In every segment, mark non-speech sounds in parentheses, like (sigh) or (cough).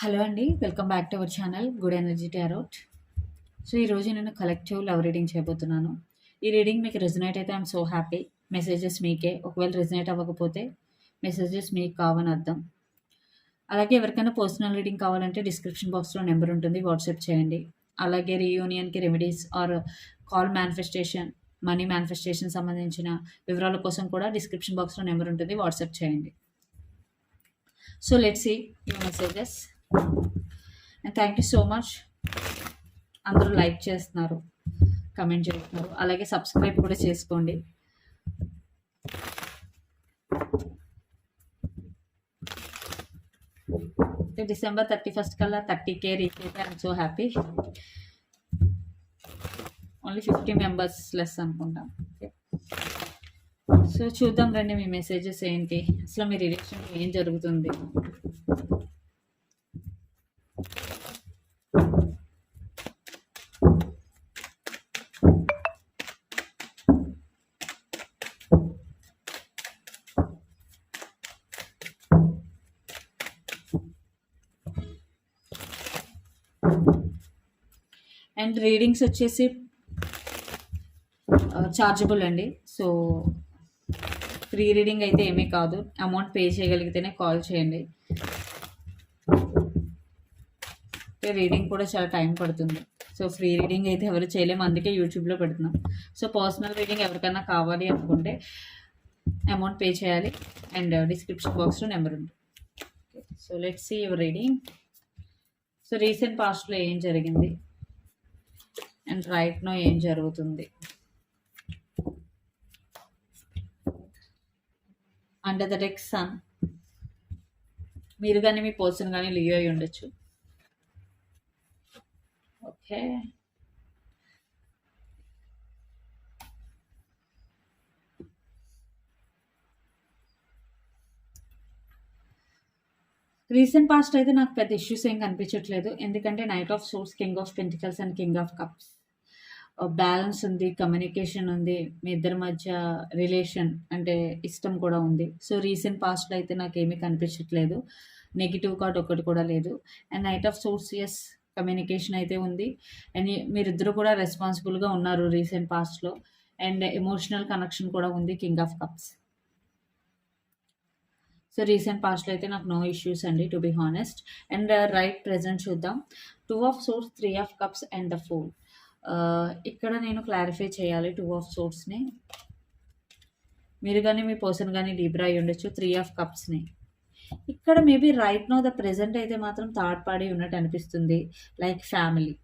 Hello అండి welcome back to our channel good energy tarot. So ఈరోజు నేను collective love reading చేయబోతున్నాను. ఈ రీడింగ్ మీకు రెజనేట్ అయితే ఐఎమ్ సో హ్యాపీ. మెసేజెస్ మీకే. ఒకవేళ రెజనేట్ అవ్వకపోతే మెసేజెస్ మీకు కావని అర్థం. అలాగే ఎవరికైనా పర్సనల్ రీడింగ్ కావాలంటే డిస్క్రిప్షన్ బాక్స్లో నెంబర్ ఉంటుంది వాట్సాప్ చేయండి. అలాగే రీయూనియన్కి remedies or call manifestation money manifestation సంబంధించిన వివరాల కోసం కూడా డిస్క్రిప్షన్ బాక్స్లో నెంబర్ ఉంటుంది వాట్సాప్ చేయండి. So let's see you messages. Thank you so much అందరూ లైక్ చేస్తున్నారు కమెంట్ చేస్తున్నారు. అలాగే సబ్స్క్రైబ్ కూడా చేసుకోండి. డిసెంబర్ థర్టీ ఫస్ట్ కల్లా థర్టీ కే రీచ్ అయితే I'm so happy only fifty members less అనుకుంటాం. సో చూద్దాం రండి మీ మెసేజెస్ ఏంటి. అసలు మీ రిలేషన్ ఏం జరుగుతుంది? అండ్ రీడింగ్స్ వచ్చేసి uh, చార్జబుల్ అండి. సో ఫ్రీ రీడింగ్ అయితే ఏమీ కాదు. అమౌంట్ పే చేయగలిగితేనే కాల్ చేయండి. రీడింగ్ కూడా చాలా టైం పడుతుంది. సో ఫ్రీ రీడింగ్ అయితే ఎవరు చేయలేము. అందుకే యూట్యూబ్లో పెడుతున్నాం. సో పర్సనల్ రీడింగ్ ఎవరికైనా కావాలి అనుకుంటే అమౌంట్ పే చేయాలి. అండ్ డిస్క్రిప్షన్ బాక్స్లో నెంబర్ ఉంది. So let see your reading so recent పాస్ట్లో ఏం జరిగింది? అండ్ రైట్నో ఏం జరుగుతుంది? అండర్ ద డెక్ సన్ మీరు కానీ మీ పర్సన్ కానీ లీవ్ అయి ఉండొచ్చు ఓకే రీసెంట్ పాస్ట్ అయితే నాకు పెద్ద ఇష్యూస్ ఏం కనిపించట్లేదు. ఎందుకంటే knight of swords king of pentacles and king of cups. Balance ఉంది కమ్యూనికేషన్ ఉంది మీ ఇద్దరి మధ్య రిలేషన్ అంటే ఇష్టం కూడా ఉంది. సో రీసెంట్ పాస్ట్లో అయితే నాకు ఏమీ కనిపించట్లేదు. నెగిటివ్ కార్డ్ ఒకటి కూడా లేదు. And knight of swords is communication అయితే ఉంది. అండ్ మీరిద్దరు కూడా రెస్పాన్సిబుల్గా ఉన్నారు రీసెంట్ పాస్ట్లో. అండ్ ఎమోషనల్ కనెక్షన్ కూడా ఉంది king of cups. So recent పాస్ట్లో అయితే నాకు నో ఇష్యూస్ అండి to be honest and uh, right present చూద్దాం. Two of swords three of cups and the four ఇక్కడ నేను క్లారిఫై చేయాలి టూ ఆఫ్ సోర్స్ని మీరు కానీ మీ పర్సన్ కానీ లీబ్రా అయి ఉండొచ్చు త్రీ ఆఫ్ కప్స్ని ఇక్కడ maybe right now the present అయితే మాత్రం థర్డ్ పార్టీ ఉన్నట్టు అనిపిస్తుంది లైక్ ఫ్యామిలీ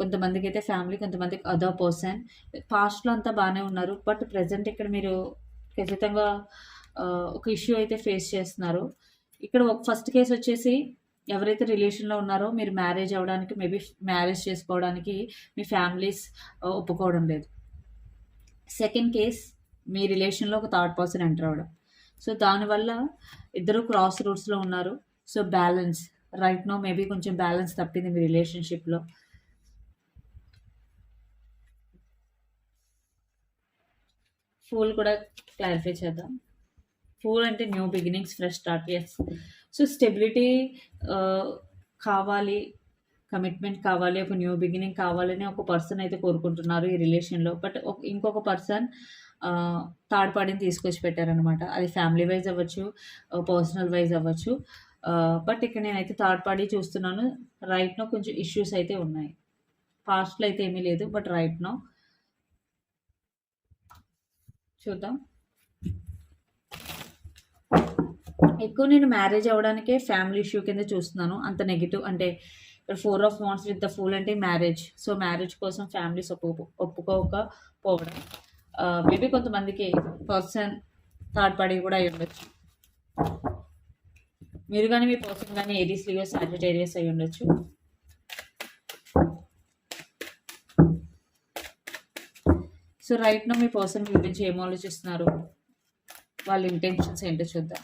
కొంతమందికి అయితే ఫ్యామిలీ కొంతమందికి అదర్ పర్సన్ పాస్ట్లో అంతా బాగానే ఉన్నారు బట్ ప్రజెంట్ ఇక్కడ మీరు ఖచ్చితంగా ఒక ఇష్యూ అయితే ఫేస్ చేస్తున్నారు. ఇక్కడ ఒక ఫస్ట్ కేసు వచ్చేసి ఎవరైతే రిలేషన్లో ఉన్నారో మీరు మ్యారేజ్ అవ్వడానికి మేబీ మ్యారేజ్ చేసుకోవడానికి మీ ఫ్యామిలీస్ ఒప్పుకోవడం లేదు. సెకండ్ కేస్ మీ రిలేషన్లో ఒక థర్డ్ పర్సన్ ఎంటర్ అవ్వడం. సో దానివల్ల ఇద్దరు క్రాస్ రూట్స్లో ఉన్నారు. So balance right now maybe కొంచెం బ్యాలెన్స్ తప్పింది మీ రిలేషన్షిప్లో ఫూల్ కూడా క్లారిఫై చేద్దాం. ఫోర్ అంటే new beginnings fresh start yes so stability కావాలి కమిట్మెంట్ కావాలి ఒక న్యూ బిగినింగ్ కావాలని ఒక పర్సన్ అయితే కోరుకుంటున్నారు ఈ రిలేషన్లో బట్ ఇంకొక పర్సన్ థర్డ్ పార్టీని తీసుకొచ్చి పెట్టారనమాట అది ఫ్యామిలీ వైజ్ అవ్వచ్చు uh, పర్సనల్ వైజ్ అవ్వచ్చు. Uh, బట్ ఇక్కడ నేనైతే థర్డ్ పార్టీ చూస్తున్నాను. రైట్నో కొంచెం ఇష్యూస్ అయితే ఉన్నాయి. పాస్ట్లో అయితే ఏమీ లేదు బట్ రైట్నో చూద్దాం. ఎక్కువ నేను మ్యారేజ్ అవ్వడానికే ఫ్యామిలీ ఇష్యూ కింద చూస్తున్నాను. అంత నెగిటివ్ అంటే ఇక్కడ four of wands with the fool అంటే మ్యారేజ్. సో మ్యారేజ్ కోసం ఫ్యామిలీస్ ఒప్పు ఒప్పుకోకపోవడం మేబీ కొంతమందికి పర్సన్ థర్డ్ పార్టీ కూడా అయి ఉండొచ్చు. మీరు కానీ మీ పర్సన్ కానీ ఏరియస్ లియో సాజిటేరియస్ అయి ఉండొచ్చు? సో రైట్ నో మీ పర్సన్ గురించి ఏం ఆలోచిస్తున్నారు? వాళ్ళ ఇంటెన్షన్స్ ఏంటో చూద్దాం.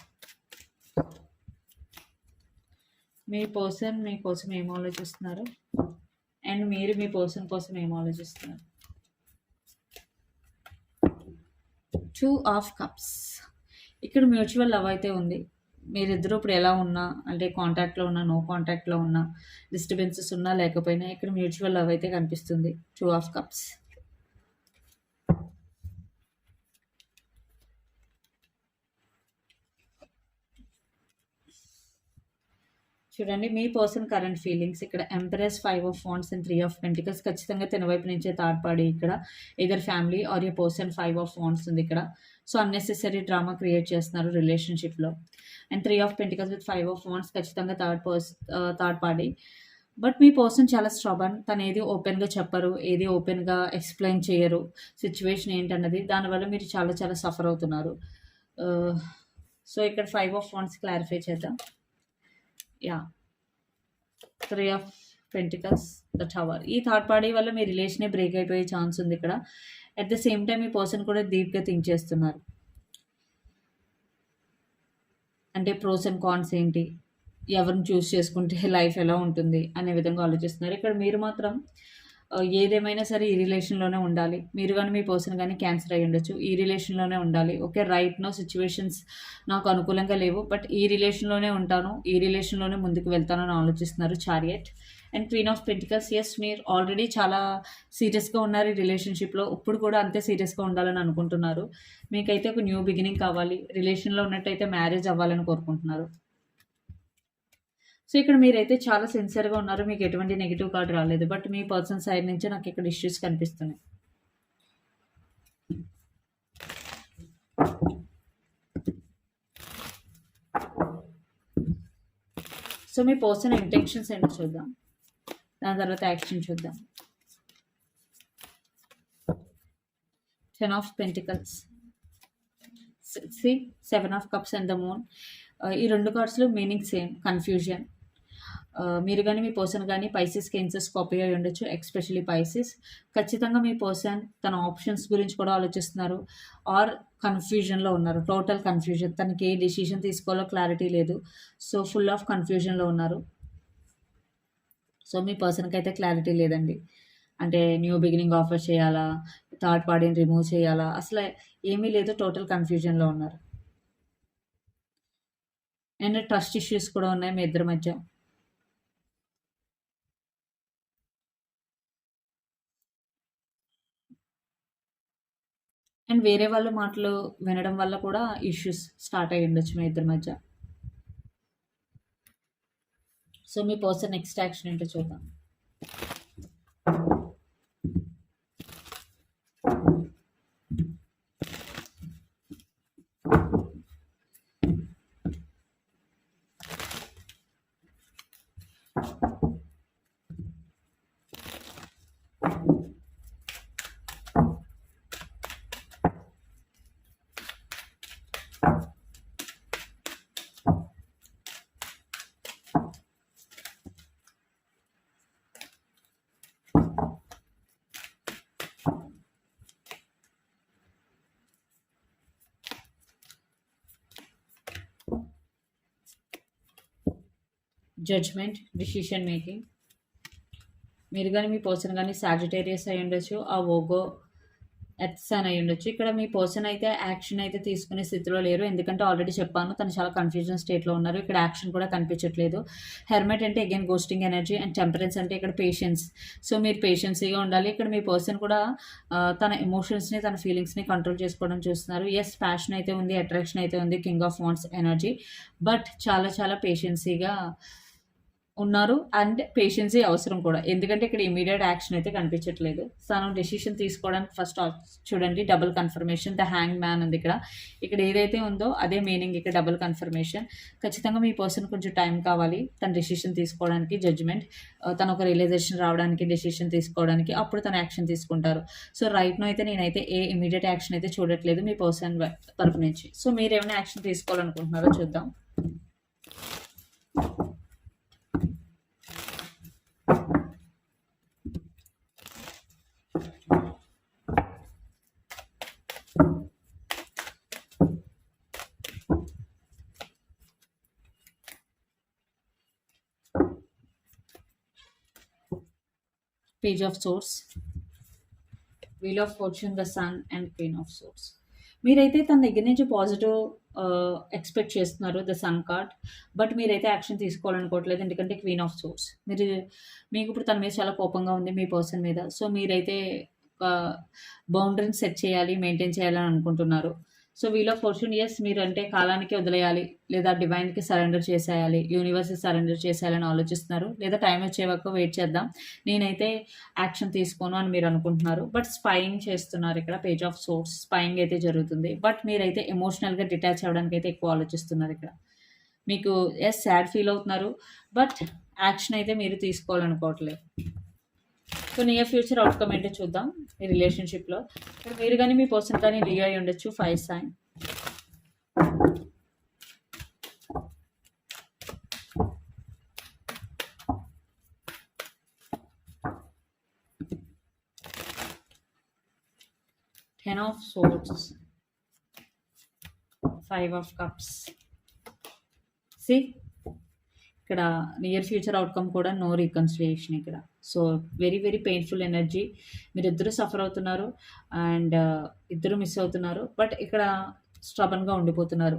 మీ పర్సన్ మీ కోసం ఏం ఆలోచిస్తున్నారు? అండ్ మీరు మీ పర్సన్ కోసం ఏం ఆలోచిస్తున్నారు? టూ ఆఫ్ కప్స్ ఇక్కడ మ్యూచువల్ లవ్ అయితే ఉంది. మీరిద్దరూ ఇప్పుడు ఎలా ఉన్నా అంటే కాంటాక్ట్లో ఉన్నా నో కాంటాక్ట్లో ఉన్నా డిస్టర్బెన్సెస్ ఉన్నా లేకపోయినా ఇక్కడ మ్యూచువల్ లవ్ అయితే కనిపిస్తుంది. టూ ఆఫ్ కప్స్ చూడండి మీ పర్సన్ కరెంట్ ఫీలింగ్స్ ఇక్కడ ఎంప్రెస్ ఫైవ్ ఆఫ్ ఫోన్స్ అండ్ త్రీ ఆఫ్ పెంటికల్స్. ఖచ్చితంగా తిన వైపు నుంచే థర్డ్ పార్టీ ఇక్కడ. Either family or a person five of wands ఉంది ఇక్కడ. సో అన్నెసెసరీ డ్రామా క్రియేట్ చేస్తున్నారు రిలేషన్షిప్లో and three of pentacles with five of phones ఖచ్చితంగా third person third party but me person చాలా స్ట్రాబన్ తను ఏది ఓపెన్గా చెప్పరు ఏది ఓపెన్గా ఎక్స్ప్లెయిన్ చేయరు. సిచ్యువేషన్ ఏంటన్నది. దానివల్ల మీరు చాలా చాలా సఫర్ అవుతున్నారు. సో ఇక్కడ ఫైవ్ ఆఫ్ ఫాండ్స్ క్లారిఫై చేద్దాం. Yeah three of pentacles the tower ఈ థర్డ్ పార్టీ వల్ల మీ రిలేషనే బ్రేక్ అయిపోయే ఛాన్స్ ఉంది ఇక్కడ. అట్ ద సేమ్ టైం ఈ పర్సన్ కూడా డీప్గా థింక్ చేస్తున్నారు. అంటే ప్రోస్ అండ్ కాన్స్ ఏంటి? ఎవరిని చూస్ చేసుకుంటే (laughs) లైఫ్ ఎలా ఉంటుంది? అనే విధంగా ఆలోచిస్తున్నారు. ఇక్కడ మీరు మాత్రం ఏదేమైనా సరే ఈ రిలేషన్లోనే ఉండాలి. మీరు కానీ మీ పర్సన్ కానీ క్యాన్సర్ అయ్యి ఉండొచ్చు. ఈ రిలేషన్లోనే ఉండాలి. ఓకే రైట్ నో సిచ్యువేషన్స్ నాకు అనుకూలంగా లేవు. బట్ ఈ రిలేషన్లోనే ఉంటాను. ఈ రిలేషన్లోనే ముందుకు వెళ్తానని ఆలోచిస్తున్నారు chariot. And queen of pentacles yes మీరు ఆల్రెడీ చాలా సీరియస్గా ఉన్నారు ఈ రిలేషన్షిప్లో ఇప్పుడు కూడా అంతే సీరియస్గా ఉండాలని అనుకుంటున్నారు. మీకైతే ఒక న్యూ బిగినింగ్ కావాలి. రిలేషన్లో ఉన్నట్టయితే మ్యారేజ్ అవ్వాలని కోరుకుంటున్నారు. సో ఇక్కడ మీరైతే చాలా సిన్సియర్గా ఉన్నారు. మీకు ఎటువంటి నెగిటివ్ కార్డ్ రాలేదు. బట్ మీ పర్సన్ సైడ్ నుంచి నాకు ఇక్కడ ఇష్యూస్ కనిపిస్తున్నాయి. సో మీ పర్సన్ ఇంటెన్షన్స్ ఏంటో చూద్దాం. దాని తర్వాత యాక్షన్ చూద్దాం. Ten of pentacles C seven of cups and the moon ఈ రెండు కార్డ్స్లో మీనింగ్ సేమ్ కన్ఫ్యూజన్ మీరు కానీ మీ పర్సన్ కానీ పైసెస్ కెన్సెస్ కాపీ అయి ఉండొచ్చు ఎక్స్పెషలీ పైసెస్ ఖచ్చితంగా మీ పర్సన్ తన ఆప్షన్స్ గురించి కూడా ఆలోచిస్తున్నారు. ఆర్ కన్ఫ్యూజన్లో ఉన్నారు. టోటల్ కన్ఫ్యూజన్ తనకి ఏ డిసిషన్ తీసుకోవాలో క్లారిటీ లేదు. సో ఫుల్ ఆఫ్ కన్ఫ్యూజన్లో ఉన్నారు. సో మీ పర్సన్కి అయితే క్లారిటీ లేదండి. అంటే న్యూ బిగినింగ్ ఆఫర్ చేయాలా? థర్డ్ పార్టీని రిమూవ్ చేయాలా? అసలు ఏమీ లేదు. టోటల్ కన్ఫ్యూజన్లో ఉన్నారు. అండ్ ట్రస్ట్ ఇష్యూస్ కూడా ఉన్నాయి మీ ఇద్దరి మధ్య. అండ్ వేరే వాళ్ళ మాటలు వినడం వల్ల కూడా ఇష్యూస్ స్టార్ట్ అయ్యి ఉండొచ్చు మీ ఇద్దరి మధ్య. సో మీ పర్సన్ నెక్స్ట్ యాక్షన్ ఏంటో చూద్దాం. జడ్జ్మెంట్ డిసిషన్ మేకింగ్ మీరు కానీ మీ పర్సన్ కానీ సాజిటేరియస్ అయి ఉండొచ్చు ఆ ఓగో ఎత్సన్ అయి ఉండొచ్చు. ఇక్కడ మీ పర్సన్ అయితే యాక్షన్ అయితే తీసుకునే స్థితిలో లేరు. ఎందుకంటే ఆల్రెడీ చెప్పాను తను చాలా కన్ఫ్యూజన్ స్టేట్లో ఉన్నారు. ఇక్కడ యాక్షన్ కూడా కనిపించట్లేదు. హెర్మెట్ అంటే again ghosting energy and temperance అంటే ఇక్కడ పేషెన్స్ సో మీరు పేషెన్సీగా ఉండాలి. ఇక్కడ మీ పర్సన్ కూడా తన ఎమోషన్స్ని తన ఫీలింగ్స్ని కంట్రోల్ చేసుకోవడం చూస్తున్నారు. ఎస్ ప్యాషన్ అయితే ఉంది అట్రాక్షన్ అయితే ఉంది king of wands energy but చాలా చాలా పేషెన్సీగా ఉన్నారు అండ్ పేషెన్సీ అవసరం కూడా. ఎందుకంటే ఇక్కడ ఇమీడియట్ యాక్షన్ అయితే కనిపించట్లేదు. తను డెసిషన్ తీసుకోవడానికి ఫస్ట్ చూడండి double confirmation the hang man ఉంది ఇక్కడ. ఇక్కడ ఏదైతే ఉందో అదే మీనింగ్ ఇక్కడ డబుల్ కన్ఫర్మేషన్ ఖచ్చితంగా మీ పర్సన్ కొంచెం టైం కావాలి తన డెసిషన్ తీసుకోవడానికి జడ్జ్మెంట్ తన ఒక రియలైజేషన్ రావడానికి డెసిషన్ తీసుకోవడానికి అప్పుడు తన యాక్షన్ తీసుకుంటారు. సో రైట్ నో అయితే నేనైతే ఏ ఇమీడియట్ యాక్షన్ అయితే చూడట్లేదు మీ పర్సన్ తరఫు నుంచి. సో మీరు ఏమైనా యాక్షన్ తీసుకోవాలనుకుంటున్నారో చూద్దాం. Page of swords wheel of fortune the sun and queen of swords మీరైతే తన దగ్గర నుంచి పాజిటివ్ Uh, ఎక్స్పెక్ట్ చేస్తున్నారు ద సన్ కార్డ్ బట్ మీరైతే యాక్షన్ తీసుకోవాలనుకోవట్లేదు ఎందుకంటే క్వీన్ ఆఫ్ సోర్స్ మీరు మీకు ఇప్పుడు తన మీద చాలా కోపంగా ఉంది మీ పర్సన్ మీద. సో మీరైతే ఒక బౌండరీని సెట్ చేయాలి మెయింటైన్ చేయాలని అనుకుంటున్నారు. సో వీలో ఫార్చ్యూన్ ఇయర్స్ మీరు అంటే కాలానికి వదిలేయాలి. లేదా డివైన్కి సరెండర్ చేసేయాలి. యూనివర్స్కి సరెండర్ చేసేయాలని ఆలోచిస్తున్నారు. లేదా టైం వచ్చే వరకు వెయిట్ చేద్దాం. నేనైతే యాక్షన్ తీసుకోను అని మీరు అనుకుంటున్నారు. బట్ స్పైయింగ్ చేస్తున్నారు ఇక్కడ పేజ్ ఆఫ్ సోర్స్ స్పైయింగ్ అయితే జరుగుతుంది. బట్ మీరైతే ఎమోషనల్గా డిటాచ్ అవ్వడానికి అయితే ఎక్కువ ఆలోచిస్తున్నారు ఇక్కడ. మీకు ఎస్ సాడ్ ఫీల్ అవుతున్నారు. బట్ యాక్షన్ అయితే మీరు తీసుకోవాలనుకోవట్లేదు. సో నియర్ ఫ్యూచర్ అవుట్కమ్ ఏంటో చూద్దాం మీ రిలేషన్షిప్లో మీరు కానీ మీ పర్సన్ కానీ రియల్ అయి ఉండొచ్చు five sign ten of swords five of cups C ఇక్కడ నియర్ ఫ్యూచర్ అవుట్కమ్ కూడా నో రీకన్సిలియేషన్ ఇక్కడ. So very very painful energy మీరు ఇద్దరు సఫర్ అవుతున్నారు అండ్ ఇద్దరు మిస్ అవుతున్నారు. బట్ ఇక్కడ స్ట్రబన్గా ఉండిపోతున్నారు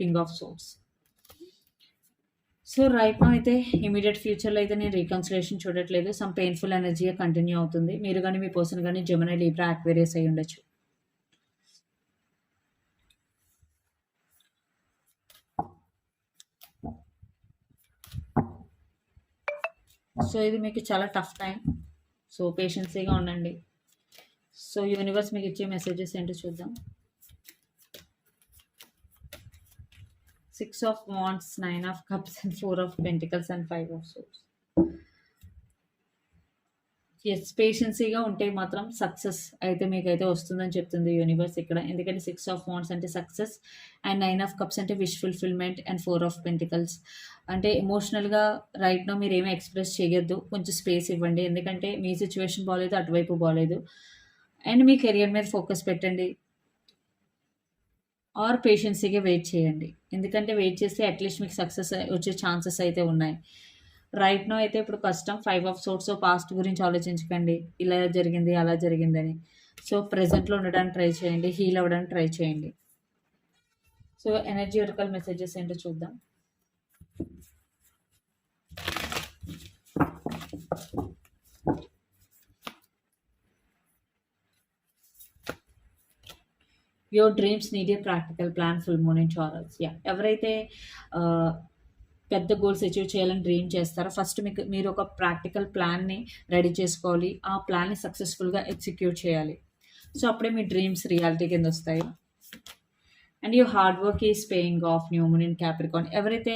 king of swords so right నా అయితే ఇమీడియట్ ఫ్యూచర్లో అయితే నేను రీకన్సిలేషన్ చూడట్లేదు. సమ్ పెయిన్ఫుల్ ఎనర్జీ కంటిన్యూ అవుతుంది. మీరు కానీ మీ పర్సన్ కానీ జమనై లీబ్రా యాక్వేరియస్ అయి ఉండొచ్చు సో ఇది మీకు చాలా టఫ్ టైం సో పేషెన్సీగా ఉండండి. సో యూనివర్స్ మీకు ఇచ్చే మెసేజెస్ ఏంటో చూద్దాం. Six of wands nine of cups and four of pentacles and five of swords yes పేషెన్సీగా ఉంటే మాత్రం సక్సెస్ అయితే మీకైతే వస్తుందని చెప్తుంది యూనివర్స్ ఇక్కడ. ఎందుకంటే సిక్స్ ఆఫ్ వాన్స్ అంటే success and nine of cups అంటే wish fulfilment and four of pentacles అంటే ఎమోషనల్గా రైట్నో మీరు ఏమీ ఎక్స్ప్రెస్ చేయొద్దు. కొంచెం స్పేస్ ఇవ్వండి. ఎందుకంటే మీ సిచ్యువేషన్ బాగాలేదు అటువైపు బాగాలేదు అండ్ మీ కెరియర్ మీద ఫోకస్ పెట్టండి. ఆర్ పేషెన్సీగా వెయిట్ చేయండి. ఎందుకంటే వెయిట్ చేస్తే అట్లీస్ట్ మీకు సక్సెస్ వచ్చే ఛాన్సెస్ అయితే ఉన్నాయి. రైట్ నో అయితే ఇప్పుడు కష్టం. ఫైవ్ ఆఫ్ సోర్స్ పాస్ట్ గురించి ఆలోచించకండి. ఇలా జరిగింది అలా జరిగిందని. సో ప్రజెంట్లో ఉండడానికి ట్రై చేయండి. హీల్ అవ్వడానికి ట్రై చేయండి. సో ఎనర్జీ వర్కల్ మెసేజెస్ ఏంటో చూద్దాం. Your dreams need a practical plan full moon in చారల్స్ yeah ఎవరైతే uh, పెద్ద గోల్స్ అచీవ్ చేయాలని డ్రీమ్ చేస్తారో? ఫస్ట్ మీకు మీరు ఒక ప్రాక్టికల్ ప్లాన్ని రెడీ చేసుకోవాలి. ఆ ప్లాన్ని సక్సెస్ఫుల్గా ఎగ్జిక్యూట్ చేయాలి. సో అప్పుడే మీ డ్రీమ్స్ రియాలిటీ కింద వస్తాయి. And you hard work is paying off new moon in Capricorn ఎవరైతే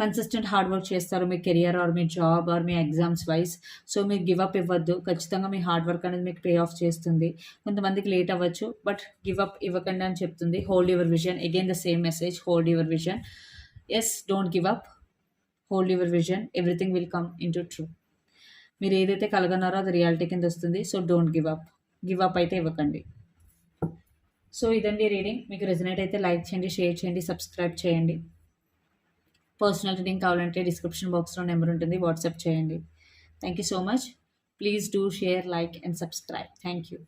కన్సిస్టెంట్ హార్డ్ వర్క్ చేస్తారో మీ కెరియర్ ఆర్ మీ జాబ్ ఆర్ మీ ఎగ్జామ్స్ వైజ్ సో మీరు గివ్ అప్ ఇవ్వద్దు. ఖచ్చితంగా మీ హార్డ్ వర్క్ అనేది మీకు పే ఆఫ్ చేస్తుంది. కొంతమందికి లేట్ అవ్వచ్చు బట్ గివ్ అప్ ఇవ్వకండి అని చెప్తుంది. Hold your vision again the same message hold your vision yes don't give up hold your vision everything will come in to true మీరు ఏదైతే కలగన్నారో అది రియాలిటీ కింద వస్తుంది. So don't give up give up అయితే ఇవ్వకండి. సో ఇదండి reading మీకు రెజనేట్ అయితే లైక్ చేయండి షేర్ చేయండి సబ్స్క్రైబ్ చేయండి. పర్సనల్ రీడింగ్ కావాలంటే డిస్క్రిప్షన్ బాక్స్లో నెంబర్ ఉంటుంది. వాట్సాప్ చేయండి. Thank you so much please do share like and subscribe thank you